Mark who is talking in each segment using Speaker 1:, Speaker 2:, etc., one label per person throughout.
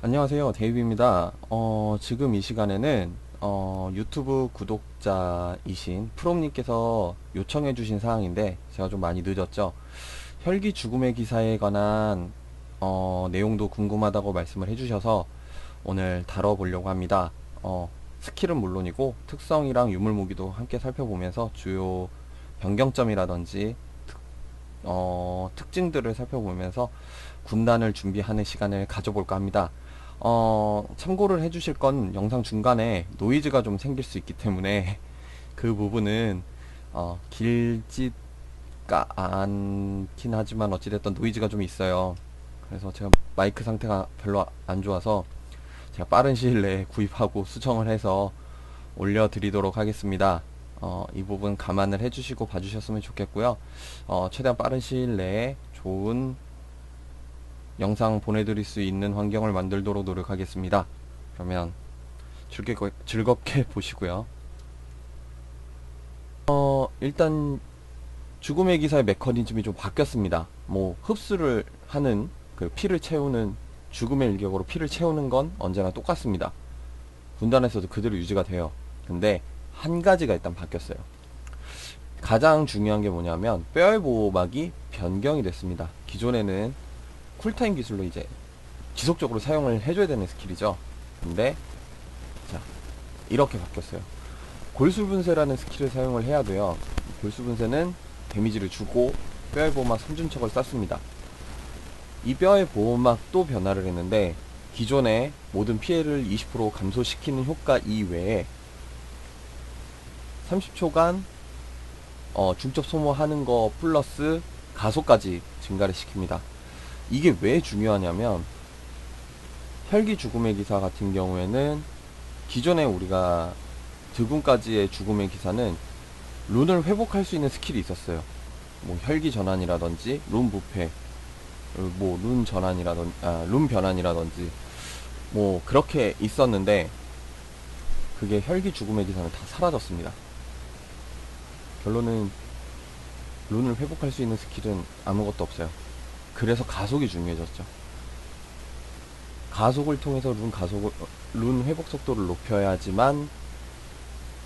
Speaker 1: 안녕하세요. 데이비입니다. 어, 지금 이 시간에는 어, 유튜브 구독자이신 프롬님께서 요청해 주신 사항인데 제가 좀 많이 늦었죠. 혈기 죽음의 기사에 관한 어, 내용도 궁금하다고 말씀을 해주셔서 오늘 다뤄보려고 합니다. 어, 스킬은 물론이고 특성이랑 유물 무기도 함께 살펴보면서 주요 변경점이라든지 특, 어, 특징들을 살펴보면서 군단을 준비하는 시간을 가져볼까 합니다. 어, 참고를 해주실 건 영상 중간에 노이즈가 좀 생길 수 있기 때문에 그 부분은 어, 길지가 않긴 하지만 어찌됐든 노이즈가 좀 있어요. 그래서 제가 마이크 상태가 별로 안 좋아서 제가 빠른 시일 내에 구입하고 수정을 해서 올려드리도록 하겠습니다. 어, 이 부분 감안을 해주시고 봐주셨으면 좋겠고요. 어, 최대한 빠른 시일 내에 좋은 영상 보내드릴 수 있는 환경을 만들도록 노력하겠습니다. 그러면 즐겁게, 즐겁게 보시고요. 어, 일단 죽음의 기사의 메커니즘이 좀 바뀌었습니다. 뭐 흡수를 하는 그 피를 채우는 죽음의 일격으로 피를 채우는 건 언제나 똑같습니다. 군단에서도 그대로 유지가 돼요. 근데 한 가지가 일단 바뀌었어요. 가장 중요한 게 뭐냐면 뼈의 보호막이 변경이 됐습니다. 기존에는 쿨타임 기술로 이제 지속적으로 사용을 해줘야 되는 스킬이죠. 근데 자 이렇게 바뀌었어요. 골수 분쇄라는 스킬을 사용을 해야 돼요. 골수 분쇄는 데미지를 주고 뼈의 보호막 3준척을 쐈습니다. 이 뼈의 보호막도 변화를 했는데 기존의 모든 피해를 20% 감소시키는 효과 이외에 30초간 어, 중첩 소모하는 거 플러스 가속까지 증가를 시킵니다. 이게 왜 중요하냐면 혈기 죽음의 기사 같은 경우에는 기존에 우리가 드군까지의 죽음의 기사는 룬을 회복할 수 있는 스킬이 있었어요. 뭐 혈기 전환이라든지 룬 부패, 뭐 룬 전환이라든지 아, 룬 변환이라든지 뭐 그렇게 있었는데 그게 혈기 죽음의 기사는 다 사라졌습니다. 결론은 룬을 회복할 수 있는 스킬은 아무것도 없어요. 그래서 가속이 중요해졌죠. 가속을 통해서 룬 가속을 룬 회복 속도를 높여야지만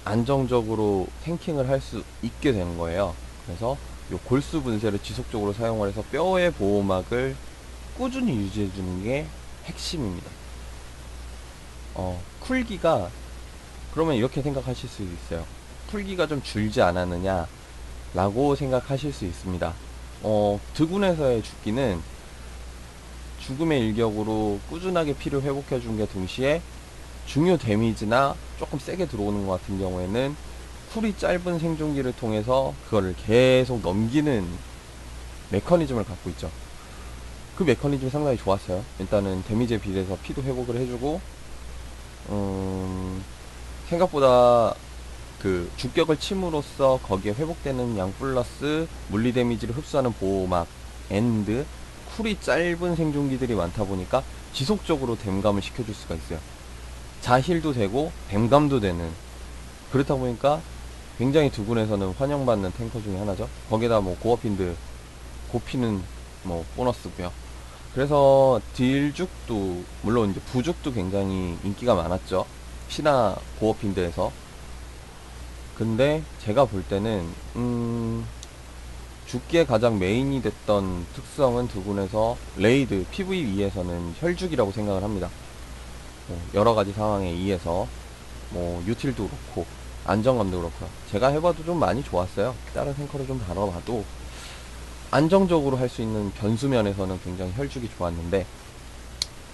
Speaker 1: 안정적으로 탱킹을 할 수 있게 되는 거예요. 그래서 요 골수 분쇄를 지속적으로 사용을 해서 뼈의 보호막을 꾸준히 유지해 주는 게 핵심입니다. 어, 쿨기가 그러면 이렇게 생각하실 수 있어요. 쿨기가 좀 줄지 않았느냐 라고 생각하실 수 있습니다. 어, 드군에서의 죽기는 죽음의 일격으로 꾸준하게 피를 회복해 준 게 동시에 중요 데미지나 조금 세게 들어오는 것 같은 경우에는 쿨이 짧은 생존기를 통해서 그거를 계속 넘기는 메커니즘을 갖고 있죠. 그 메커니즘이 상당히 좋았어요. 일단은 데미지에 비례해서 피도 회복을 해주고, 음, 생각보다 그 주격을 침으로써 거기에 회복되는 양 플러스 물리 데미지를 흡수하는 보호막 엔드 쿨이 짧은 생존기들이 많다 보니까 지속적으로 댐감을 시켜줄 수가 있어요. 자힐도 되고 댐감도 되는 그렇다 보니까 굉장히 두군에서는 환영받는 탱커 중에 하나죠. 거기다 뭐 고어핀드 고피는 뭐 보너스고요. 그래서 딜죽도 물론 이제 부죽도 굉장히 인기가 많았죠. 피나 고어핀드에서 근데 제가 볼 때는 음 죽기에 가장 메인이 됐던 특성은 두군에서 레이드 PVE에서는 혈죽이라고 생각을 합니다. 뭐 여러 가지 상황에 의해서 뭐 유틸도 그렇고 안정감도 그렇고요. 제가 해봐도 좀 많이 좋았어요. 다른 탱커를 좀 다뤄봐도 안정적으로 할 수 있는 변수면에서는 굉장히 혈죽이 좋았는데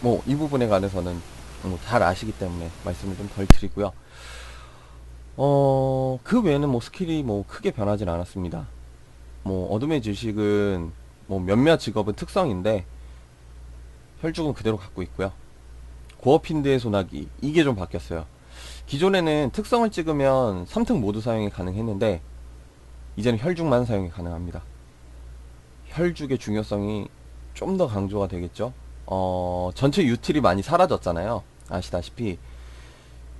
Speaker 1: 뭐 이 부분에 관해서는 뭐 잘 아시기 때문에 말씀을 좀 덜 드리고요. 어, 그 외에는 뭐 스킬이 뭐 크게 변하진 않았습니다. 뭐 어둠의 지식은 뭐 몇몇 직업은 특성인데 혈죽은 그대로 갖고 있고요. 고어핀드의 소나기 이게 좀 바뀌었어요. 기존에는 특성을 찍으면 3특 모두 사용이 가능했는데 이제는 혈죽만 사용이 가능합니다. 혈죽의 중요성이 좀 더 강조가 되겠죠. 어, 전체 유틸이 많이 사라졌잖아요. 아시다시피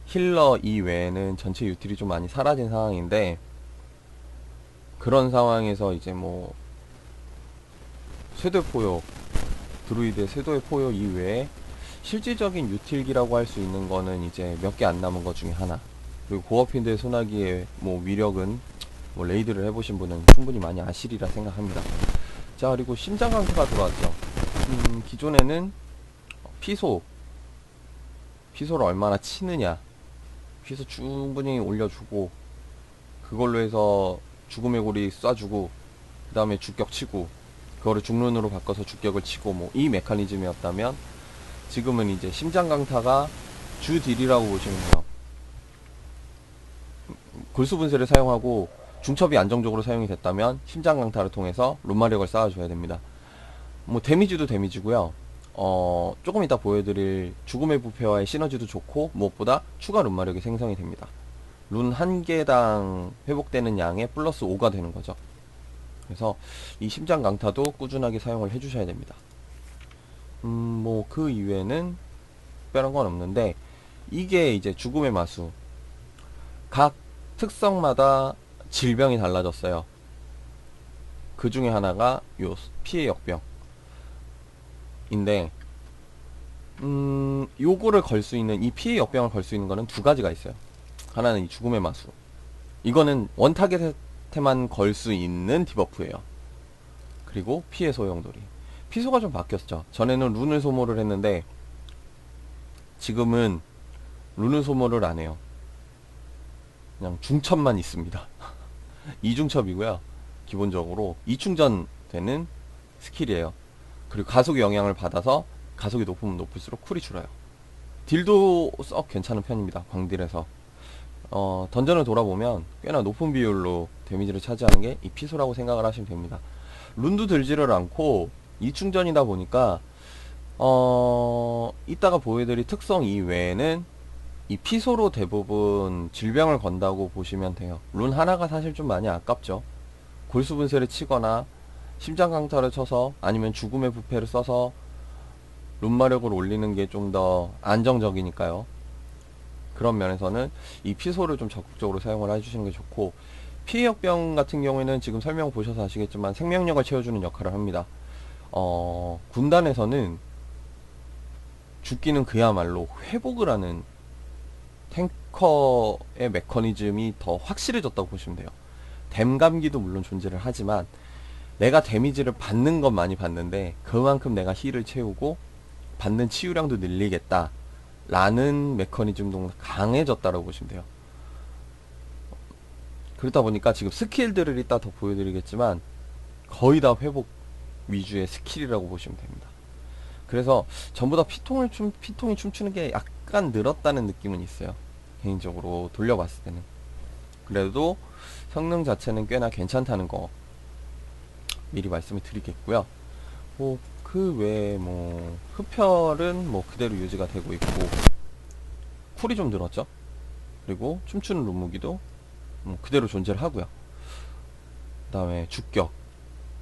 Speaker 1: 힐러 이외에는 전체 유틸이 좀 많이 사라진 상황인데 그런 상황에서 이제 뭐 쇄도의 포효 드루이드의 쇄도의 포효 이외에 실질적인 유틸기라고 할 수 있는 거는 이제 몇 개 안 남은 것 중에 하나. 그리고 고어핀드의 소나기의 뭐 위력은 뭐 레이드를 해보신 분은 충분히 많이 아시리라 생각합니다. 자 그리고 심장 강타가 들어왔죠. 음, 기존에는 피소 피소를 얼마나 치느냐 피소 충분히 올려주고 그걸로 해서 죽음의 고리 쏴주고 그 다음에 주격 치고 그거를 중run으로 바꿔서 주격을 치고 뭐 이 메커니즘이었다면 지금은 이제 심장 강타가 주 딜이라고 보시면 돼요. 골수 분쇄를 사용하고 중첩이 안정적으로 사용이 됐다면 심장 강타를 통해서 룸마력을 쌓아줘야 됩니다. 뭐 데미지도 데미지고요. 어 조금 이따 보여드릴 죽음의 부패와의 시너지도 좋고 무엇보다 추가 룸마력이 생성이 됩니다. 룬 한 개당 회복되는 양의 플러스 5가 되는 거죠. 그래서 이 심장 강타도 꾸준하게 사용을 해주셔야 됩니다. 음, 뭐 그 이외에는 특별한 건 없는데 이게 이제 죽음의 마수. 각 특성마다 질병이 달라졌어요. 그 중에 하나가 요 피해 역병. 인데, 음, 요거를 걸 수 있는, 이 피해 역병을 걸 수 있는 거는 두 가지가 있어요. 하나는 이 죽음의 마수. 이거는 원타겟에만 걸 수 있는 디버프예요. 그리고 피해 소용돌이. 피소가 좀 바뀌었죠. 전에는 룬을 소모를 했는데, 지금은 룬을 소모를 안 해요. 그냥 중첩만 있습니다. 이중첩이고요. 기본적으로 이충전 되는 스킬이에요. 그리고 가속의 영향을 받아서 가속이 높으면 높을수록 쿨이 줄어요. 딜도 썩 괜찮은 편입니다. 광딜에서. 어, 던전을 돌아보면 꽤나 높은 비율로 데미지를 차지하는 게 이 피소라고 생각을 하시면 됩니다. 룬도 들지를 않고 이충전이다 보니까 어, 이따가 보여드릴 특성 이외에는 이 피소로 대부분 질병을 건다고 보시면 돼요. 룬 하나가 사실 좀 많이 아깝죠. 골수 분쇄를 치거나 심장 강타를 쳐서 아니면 죽음의 부패를 써서 룬마력을 올리는 게 좀 더 안정적이니까요. 그런 면에서는 이 피소를 좀 적극적으로 사용을 해주시는 게 좋고 피해역병 같은 경우에는 지금 설명 보셔서 아시겠지만 생명력을 채워주는 역할을 합니다. 어, 군단에서는 죽기는 그야말로 회복을 하는 탱커의 메커니즘이 더 확실해졌다고 보시면 돼요. 댐감기도 물론 존재를 하지만 내가 데미지를 받는 건 많이 받는데 그만큼 내가 힐을 채우고 받는 치유량도 늘리겠다 라는 메커니즘도 강해졌다고 보시면 돼요. 그렇다 보니까 지금 스킬들을 이따 더 보여드리겠지만 거의 다 회복 위주의 스킬이라고 보시면 됩니다. 그래서 전부 다 피통을 춤, 피통이 춤추는 게 약간 늘었다는 느낌은 있어요. 개인적으로 돌려봤을 때는. 그래도 성능 자체는 꽤나 괜찮다는 거 미리 말씀을 드리겠고요. 뭐 그 외에 뭐 흡혈은 뭐 그대로 유지가 되고 있고 쿨이 좀 늘었죠. 그리고 춤추는 룸무기도 뭐 그대로 존재를 하고요. 그 다음에 주격.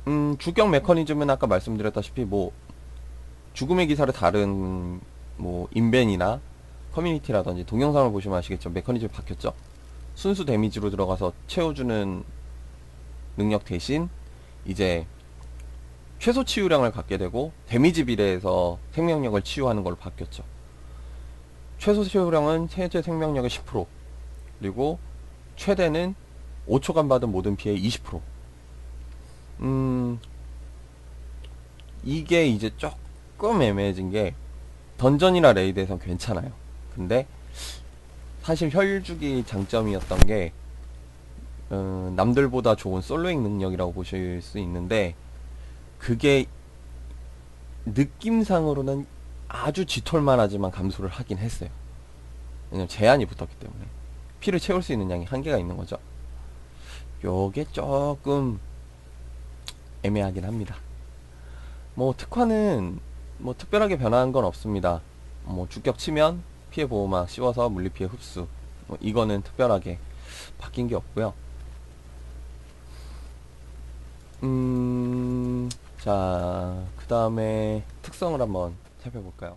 Speaker 1: 음, 주격 메커니즘은 아까 말씀드렸다시피 뭐 죽음의 기사를 다른 뭐 인벤이나 커뮤니티라든지 동영상을 보시면 아시겠죠. 메커니즘이 바뀌었죠. 순수 데미지로 들어가서 채워주는 능력 대신 이제 최소 치유량을 갖게 되고 데미지 비례해서 생명력을 치유하는 걸로 바뀌었죠. 최소 치유량은 최대 생명력의 10% 그리고 최대는 5초간 받은 모든 피해의 20% 음, 이게 이제 조금 애매해진 게 던전이나 레이드에선 괜찮아요. 근데 사실 혈죽이 장점이었던 게 어, 남들보다 좋은 솔로잉 능력이라고 보실 수 있는데 그게 느낌상으로는 아주 짙을만 하지만 감소를 하긴 했어요. 왜냐면 제한이 붙었기 때문에 피를 채울 수 있는 양이 한계가 있는 거죠. 요게 조금 애매하긴 합니다. 뭐 특화는 뭐 특별하게 변화한 건 없습니다. 뭐 주격 치면 피해 보호막 씌워서 물리 피해 흡수 뭐 이거는 특별하게 바뀐 게 없고요. 음, 자, 그 다음에 특성을 한번 살펴볼까요?